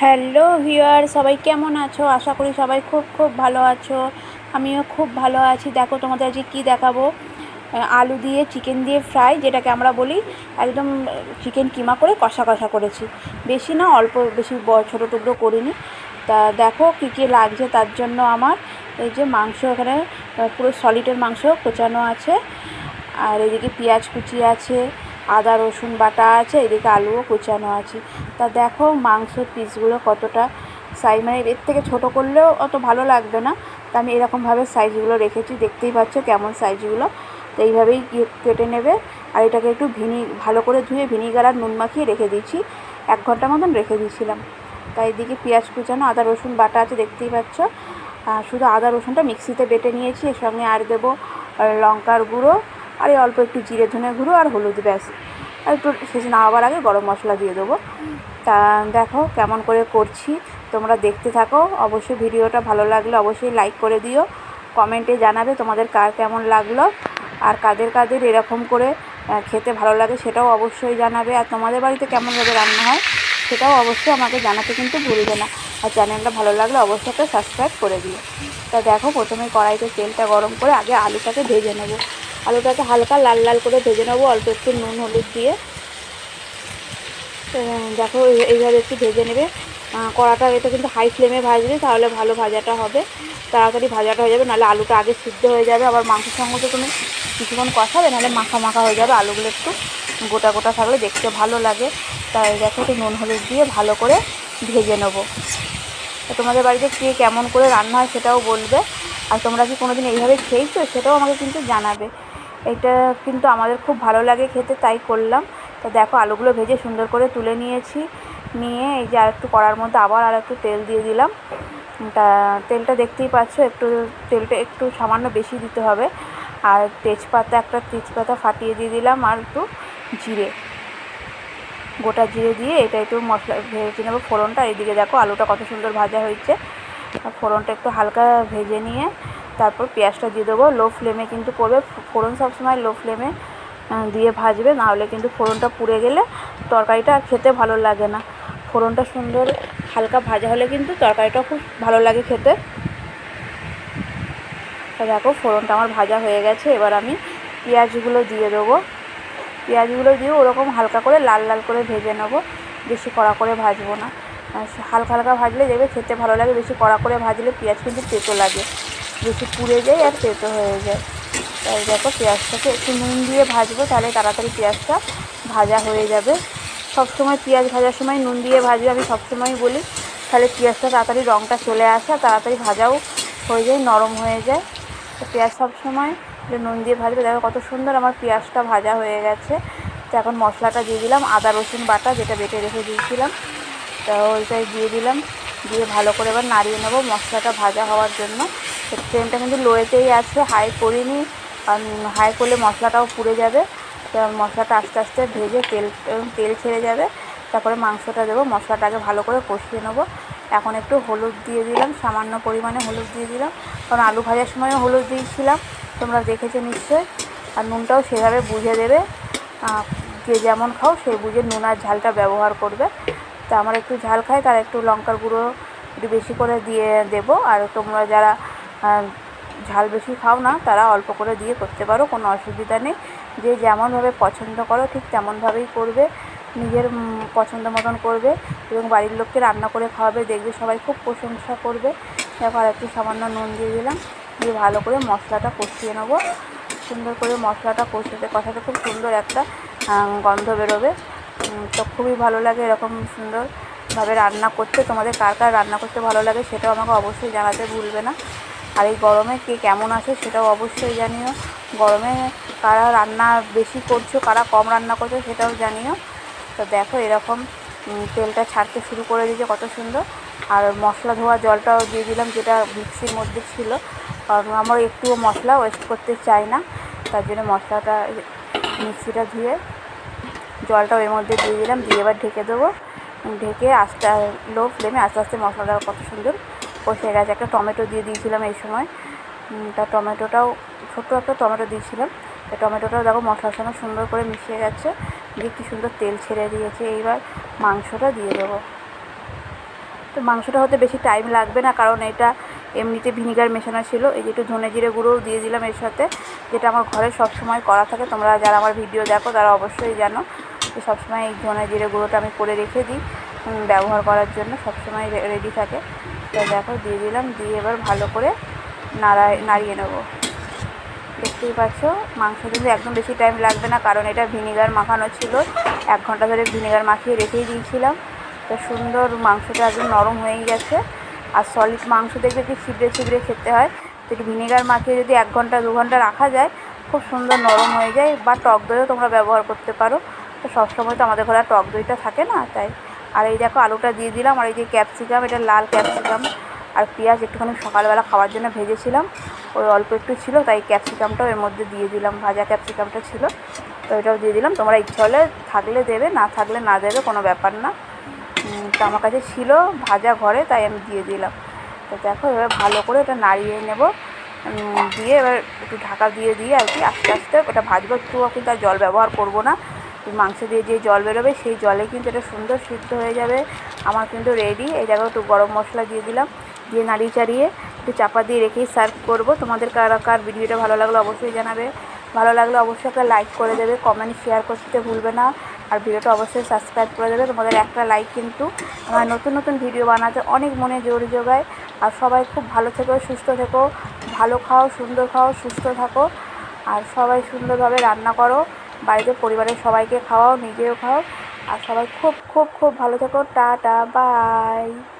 Hello viewer, সবাই কেমন আছো? আশা করি সবাই খুব খুব ভালো আছো। আমিও খুব ভালো আছি। দেখো তোমাদের আজকে কী দেখাবো? আলু দিয়ে চিকেন দিয়ে ফ্রাই যেটাকে আমরা বলি একদম চিকেন কিমা করে কষা কষা করেছি। বেশি না, অল্প বেশি ছোটো টুকরো করিনি। তা দেখো কী কী লাগছে তার জন্য আমার। এই যে মাংস এখানে পুরো সলিডের মাংস কোচানো আছে। আর এদিকে পেঁয়াজ কুচি আছে। আদা, রসুন বাটা আছে, এদিকে আলুও কুচানো আছে। তা দেখো মাংসের পিসগুলো কতটা সাইজ মানে এর থেকে ছোটো করলেও অত ভালো লাগবে না। তা আমি এরকমভাবে সাইজগুলো রেখেছি, দেখতেই পাচ্ছ কেমন সাইজগুলো তো এইভাবেই কেটে নেবে। আর এটাকে একটু ভিনি, ভালো করে ধুয়ে ভিনিগার আর নুন মাখিয়ে রেখে দিয়েছি। এক ঘণ্টা মতন রেখে দিয়েছিলাম। তাই এদিকে পেঁয়াজ কুচানো, আদা, রসুন, বাটা আছে, দেখতেই পাচ্ছ। শুধু আদা, রসুনটা মিক্সিতে বেটে নিয়েছি। এর সঙ্গে আর দেবো লঙ্কার গুঁড়ো। আর এই অল্প একটু জিরে ধনে গুঁড়ো আর হলুদ ব্যাস। আর একটু শেষে নামাবার আগে গরম মশলা দিয়ে দেবো। তা দেখো কেমন করে করছি, তোমরা দেখতে থাকো। অবশ্যই ভিডিওটা ভালো লাগলে অবশ্যই লাইক করে দিও। কমেন্টে জানাবে তোমাদের কার কেমন লাগল আর কাদের কাদের এরকম করে খেতে ভালো লাগে সেটাও অবশ্যই জানাবে। আর তোমাদের বাড়িতে কেমনভাবে রান্না হয় সেটাও অবশ্যই আমাকে জানাতে কিন্তু ভুলবে না। আর চ্যানেলটা ভালো লাগলে অবশ্যই একটা সাবস্ক্রাইব করে দিও। তা দেখো প্রথমে কড়াইতে তেলটা গরম করে আগে আলুটাকে ভেজে নেব। আলুটাকে হালকা লাল লাল করে ভেজে নেব, অল্প একটু নুন হলুদ দিয়ে। দেখো এইভাবে একটু ভেজে নেবে। কড়াটা এটা কিন্তু হাই ফ্লেমে ভাজবে, তাহলে ভালো ভাজাটা হবে। তাড়াতাড়ি ভাজাটা হয়ে যাবে, নাহলে আলুটা আগে সিদ্ধ হয়ে যাবে। আবার মাংসের সঙ্গে তো তুমি কিছুক্ষণ কষাবে, নাহলে মাখা মাখা হয়ে যাবে আলুগুলো একটু গোটা গোটা থাকলে দেখতে ভালো লাগে। তাই দেখো একটু নুন হলুদ দিয়ে ভালো করে ভেজে নেব। তোমাদের বাড়িতে কে কেমন করে রান্না হয় সেটাও বলবে। আর তোমরা কি কোনো দিন এইভাবে খেয়েছো? সেটাও আমাকে কিন্তু জানাবে। এটা কিন্তু আমাদের খুব ভালো লাগে খেতে, তাই করলাম। তো দেখো, আলুগুলো ভেজে সুন্দর করে তুলে নিয়েছি। নিয়ে এই যে আর একটু কড়ার মধ্যে আবার আর একটু তেল দিয়ে দিলাম। তা তেলটা দেখতেই পাচ্ছ, একটু তেলটা একটু সামান্য বেশি দিতে হবে। আর তেজপাতা, একটা তেজপাতা ফাটিয়ে দিয়ে দিলাম আর একটু জিরে। গোটা জিরে দিয়ে এটা একটু মশলা, ভেজে নেব ফোড়নটা। এইদিকে দেখো, আলুটা কত সুন্দর ভাজা হয়েছে। ফোড়নটা একটু হালকা ভেজে নিয়ে তারপর পেঁয়াজটা দিয়ে দেবো। লো ফ্লেমে কিন্তু করবে। ফোড়ন সবসময় লো ফ্লেমে দিয়ে ভাজবে। নাহলে কিন্তু ফোড়নটা পুড়ে গেলে তরকারিটা আর খেতে ভালো লাগে না। ফোড়নটা সুন্দর হালকা ভাজা হলে কিন্তু তরকারিটা খুব ভালো লাগে খেতে। দেখো, ফোড়নটা আমার ভাজা হয়ে গেছে। এবার আমি পেঁয়াজগুলো দিয়ে দেবো। পেঁয়াজগুলো দিয়ে ওরকম হালকা করে লাল লাল করে ভেজে নেব। বেশি কড়া করে ভাজবো না। হালকা হালকা ভাজলে দেখবে খেতে ভালো লাগে। বেশি কড়া করে ভাজলে পেঁয়াজ কিন্তু তেতো লাগে। বেশি পুড়ে যায় আর তেতো হয়ে যায়। তাই দেখো পেঁয়াজটাকে একটু নুন দিয়ে ভাজবো, তাহলে তাড়াতাড়ি পেঁয়াজটা ভাজা হয়ে যাবে। সবসময় পেঁয়াজ ভাজার সময় নুন দিয়ে ভাজবে, আমি সবসময় বলি। তাহলে পেঁয়াজটা তাড়াতাড়ি রঙটা চলে আসে আর তাড়াতাড়ি ভাজাও হয়ে যায়, নরম হয়ে যায়। তো পেঁয়াজ সবসময় নুন দিয়ে ভাজবে। দেখো কত সুন্দর আমার পেঁয়াজটা ভাজা হয়ে গেছে। তো এখন মশলাটা দিয়ে দিলাম, আদা, রসুন বাটা যেটা বেটে রেখে দিয়েছিলাম। তো ওইটাই দিয়ে দিলাম। দিয়ে ভালো করে এবার নাড়িয়ে নেব মশলাটা ভাজা হওয়ার জন্য। ফ্লেমটা কিন্তু লোয়েতেই আছে হাই করিনি হাই করলে মশলাটাও পুড়ে যাবে। মশলাটা আস্তে আস্তে ভেজে তেল তেল ছেড়ে যাবে, তারপরে মাংসটা দেবো, মশলাটাকে ভালো করে কষিয়ে নেব। এখন একটু হলুদ দিয়ে দিলাম, সামান্য পরিমাণে হলুদ দিয়ে দিলাম। কারণ আলু ভাজার সময়ও হলুদ দিয়েছিলাম, তোমরা দেখেছ নিশ্চয়ই। আর নুনটাও সেভাবে বুঝে দেবে যে যেমন খাও সেই বুঝে নুন আর ঝালটা ব্যবহার করবে। তা আমার একটু ঝাল খাই তার একটু লঙ্কার গুঁড়ো একটু বেশি করে দিয়ে দেবো। আর তোমরা যারা ঝাল বেশি খাও না, তারা অল্প করে দিয়ে করতে পারো, কোনো অসুবিধা নেই। যে যেমনভাবে পছন্দ করো, ঠিক তেমনভাবেই করবে, নিজের পছন্দ মতন করবে এবং বাড়ির লোককে রান্না করে খাওয়াবে, দেখবে সবাই খুব প্রশংসা করবে। আর একটু সামান্য নুন দিয়ে দিলাম, দিয়ে ভালো করে মশলাটা কষিয়ে নেব। সুন্দর করে মশলাটা কষিয়ে, কষাতে খুব সুন্দর একটা গন্ধ বেরোবে। তো খুবই ভালো লাগে এরকম সুন্দরভাবে রান্না করতে। তোমাদের কার কার রান্না করতে ভালো লাগে সেটাও আমাকে অবশ্যই জানাতে ভুলবে না। আর এই গরমে কে কেমন আছে সেটাও অবশ্যই জানিও। গরমে কারা রান্না বেশি করছ, কারা কম রান্না করছ সেটাও জানিও। তো দেখো এরকম তেলটা ছাড়তে শুরু করে দিয়েছে, কত সুন্দর। আর মশলা ধোয়া জলটাও দিয়ে দিলাম, যেটা মিক্সির মধ্যে ছিল। কারণ আমার একটুও মশলা ওয়েস্ট করতে চাই না। তার জন্য মশলাটা মিক্সিটা ধুয়ে জলটাও এর মধ্যে দিয়ে দিলাম। দিয়ে এবার ঢেকে দেবো। ঢেকে আস্তে লো ফ্লেমে আস্তে আস্তে মশলাটা কত সুন্দর কষে গেছে। একটা টমেটো দিয়ে দিয়েছিলাম এই সময়। তা টমেটোটাও ছোট্ট একটা টমেটো দিয়েছিলাম। তা টমেটোটাও দেখো মশলার সঙ্গে সুন্দর করে মিশিয়ে গেছে। দিয়ে কি সুন্দর তেল ছেড়ে দিয়েছে। এইবার মাংসটা দিয়ে দেবো। তো মাংসটা হতে বেশি টাইম লাগবে না, কারণ এটা এমনিতে ভিনিগার মেশানো ছিল। এই যে একটু ধনে জিরে গুঁড়োও দিয়ে দিলাম এর সাথে, যেটা আমার ঘরে সবসময় করা থাকে। তোমরা যারা আমার ভিডিও দেখো, তারা অবশ্যই জানো যে সবসময় এই ধনে জিরে গুঁড়োটা আমি করে রেখে দিই ব্যবহার করার জন্য সবসময় রেডি থাকে। তো দেখো, দিয়ে দিলাম। দিয়ে এবার ভালো করে নাড়ায় নাড়িয়ে নেব। দেখতেই পাচ্ছ, মাংস কিন্তু একদম বেশি টাইম লাগবে না, কারণ এটা ভিনিগার মাখানো ছিল। এক ঘণ্টা ধরে ভিনিগার মাখিয়ে রেখেই দিয়েছিলাম। তো সুন্দর মাংসটা একদম নরম হয়ে গেছে। আর সলিড মাংস দেখবে কি ছিবড়ে ছিবড়ে খেতে হয়। তো একটু ভিনিগার মাখিয়ে যদি এক ঘণ্টা, দু ঘণ্টা রাখা যায়, খুব সুন্দর নরম হয়ে যায়। বা টক দইও তোমরা ব্যবহার করতে পারো। তো সবসময় তো আমাদের ঘরে টক দইটা থাকে না, তাই আর এই দেখো আলুটা দিয়ে দিলাম, আর এই যে ক্যাপসিকাম, এটা লাল ক্যাপসিকাম আর পেঁয়াজ একটুখানি সকালবেলা খাওয়ার জন্য ভেজেছিলাম। ওই অল্প একটু ছিল, তাই ক্যাপসিকামটাও এর মধ্যে দিয়ে দিলাম, ভাজা ক্যাপসিকামটা ছিল, তো এটাও দিয়ে দিলাম। তোমরা ইচ্ছে হলে থাকলে দেবে, না থাকলে না দেবে, কোনো ব্যাপার না। তো আমার কাছে ছিল ভাজা ঘরে, তাই আমি দিয়ে দিলাম। তো দেখো এবার ভালো করে এটা নাড়িয়ে নেব। দিয়ে এবার একটু ঢাকা দিয়ে দিয়ে আর কি, আস্তে আস্তে ওটা ভাজবো একটু কিন্তু আর জল ব্যবহার করব না। মাংস দিয়ে যে জল বেরোবে, সেই জলে কিন্তু এটা সুন্দর সিদ্ধ হয়ে যাবে। আমার কিন্তু রেডি এই জায়গায় একটু গরম মশলা দিয়ে দিলাম, দিয়ে নাড়িয়ে চাড়িয়ে একটু চাপা দিয়ে রেখেই সার্ভ করব। তোমাদের কার কার ভিডিওটা ভালো লাগল অবশ্যই জানাবে। ভালো লাগলে অবশ্যই একটা লাইক করে দেবে কমেন্ট শেয়ার করতে ভুলবে না। আর ভিডিওটা অবশ্যই সাবস্ক্রাইব করে দেবে। তোমাদের একটা লাইক কিন্তু আমার নতুন নতুন ভিডিও বানাতে অনেক মনে জোর যোগায় আর সবাই খুব ভালো থেকো, সুস্থ থেকো। ভালো খাও, সুন্দর খাও, সুস্থ থাকো। আর সবাই সুন্দরভাবে রান্না করো। বাড়িতে পরিবারের সবাইকে খাওয়াও, নিজেও খাও। আর সবাই খুব খুব খুব ভালো থেকো। Tata, bye.